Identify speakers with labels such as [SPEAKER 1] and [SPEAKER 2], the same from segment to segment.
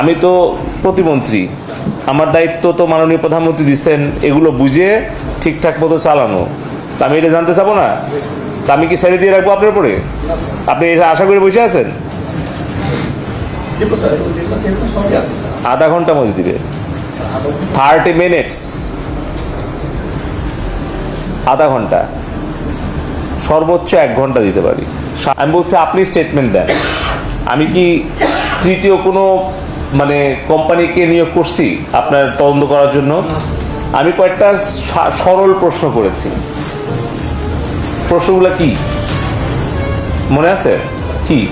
[SPEAKER 1] আমি তো প্রতিমন্ত্রী। আমার দায়িত্ব তো মাননীয় প্রধানমন্ত্রী দিচ্ছেন, এগুলো বুঝে ঠিকঠাক মতো চালানো। তা আমি এটা জানতে চাবো না? তা আমি কি ছেড়ে দিয়ে রাখব আপনার উপরে? আপনি এসে আশা করে বসে আছেন? আধা ঘণ্টা মধ্যে দিবে। Thirty minutes. আধা ঘণ্টা। সর্বোচ্চ এক ঘণ্টা দিতে পারি। আমি বলছি আপনি স্টেটমেন্ট দেন। আমি কি তৃতীয় কোনো মানে কোম্পানিকে নিয়োগ করছি আপনার তদন্ত করার জন্য, আমি কয়েকটা সরল প্রশ্ন করেছি। প্রশ্নগুলো কি? মনে আছে? কি?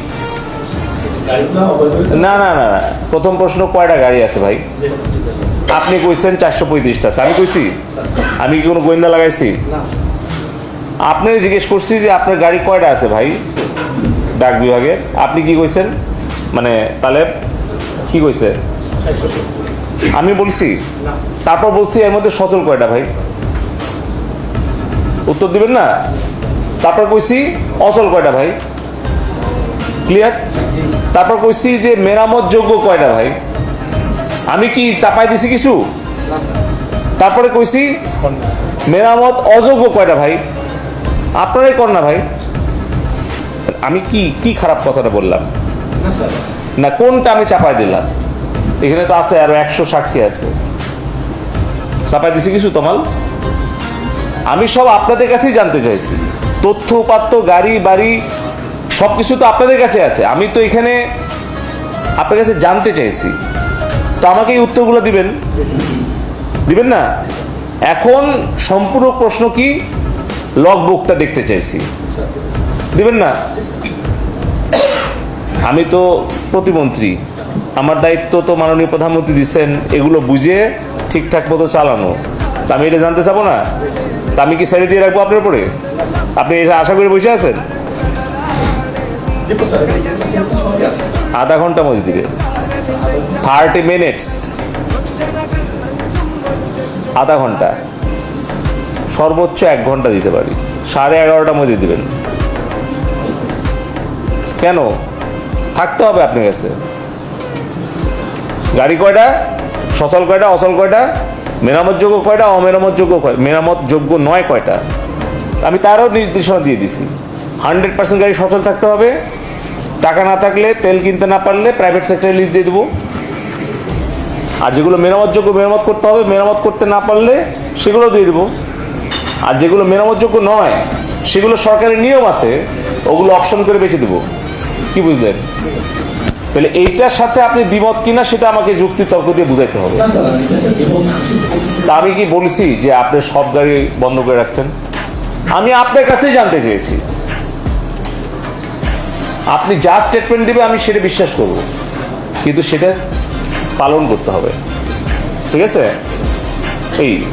[SPEAKER 1] না না না না। প্রথম প্রশ্ন, কয়টা গাড়ি আছে ভাই? আপনি কইছেন চারশো পঁয়ত্রিশটা আছে। আমি কইছি? আমি কি কোনো গোয়েন্দা লাগাইছি?
[SPEAKER 2] না
[SPEAKER 1] আপনার জিজ্ঞেস করছি যে আপনার গাড়ি কয়টা আছে ভাই? ডাক বিভাগে আপনি কি কইছেন? মানে তাহলে কি কইছে? আমি বলছি। তারপর বলছি এর মধ্যে সচল কয়টা ভাই? উত্তর দিবেন না? তারপর কইছি অচল কয়টা ভাই? ক্লিয়ার তারপর কইছি যে মেরামত যোগ্য কয়টা ভাই? আমি কি চাপাই দিছি কিছু? তারপরে কইছি মেরামত অযোগ্য কয়টা ভাই? আপনারাই কর না ভাই। আমি কি কি খারাপ কথাটা বললাম?
[SPEAKER 2] না,
[SPEAKER 1] কোনটা আমি চাপাই দিলাম? এখানে তো আছে আরও একশো সাক্ষী আছে। চাপাই দিছি কিছু, তোমাল? আমি সব আপনাদের কাছেই জানতে চাইছি। তথ্য, উপাত্ত, গাড়ি, বাড়ি সব কিছু তো আপনাদের কাছে আছে। আমি তো এখানে আপনার কাছে জানতে চাইছি। তো আমাকে এই উত্তরগুলো দিবেন? দিবেন না? এখন সম্পূর্ণ প্রশ্ন কি? লগ বুকটা দেখতে চাইছি। দিবেন না? আমি তো প্রতিমন্ত্রী। আমার দায়িত্ব তো মাননীয় প্রধানমন্ত্রী দিচ্ছেন, এগুলো বুঝে ঠিকঠাক মতো চালানো। তা আমি এটা জানতে চাবো না। তা আমি কি ছেড়ে দিয়ে রাখব আপনার উপরে? আপনি এসে আশা করে বসে আছেন? আধা ঘণ্টা মধ্যে দিবে। Thirty minutes. আধা ঘণ্টা। সর্বোচ্চ এক ঘণ্টা দিতে পারি। সাড়ে এগারোটার মধ্যে দিবেন। কেন? থাকতে হবে আপনার কাছে। গাড়ি কয়টা? সচল কয়টা? অচল কয়টা? মেরামতযোগ্য কয়টা? অমেরামতযোগ্য মেরামতযোগ্য নয় কয়টা? আমি তারও নির্দেশনা দিয়ে দিছি। হান্ড্রেড পার্সেন্ট গাড়ি সচল থাকতে হবে। টাকা না থাকলে, তেল কিনতে না পারলে প্রাইভেট সেক্টরে লিস্ট দিয়ে দেবো। আর যেগুলো মেরামতযোগ্য মেরামত করতে হবে, মেরামত করতে না পারলে সেগুলো দিয়ে দেবো। আর যেগুলো মেরামতযোগ্য নয়, সেগুলো সরকারের নিয়ম আছে, ওগুলো অপশন করে বেঁচে দেবো। কি বুঝলেন? তাহলে এইটার সাথে আপনি দ্বিমত কিনা সেটা আমাকে যুক্তি তর্ক দিয়ে বুঝাইতে হবে। তা আমি কি বলছি যে আপনি সব গাড়ি বন্ধ করে রাখছেন? আমি আপনার কাছেই জানতে চেয়েছি। আপনি যা স্টেটমেন্ট দিবে আমি সেটা বিশ্বাস করব। কিন্তু সেটা পালন করতে হবে। ঠিক আছে? এই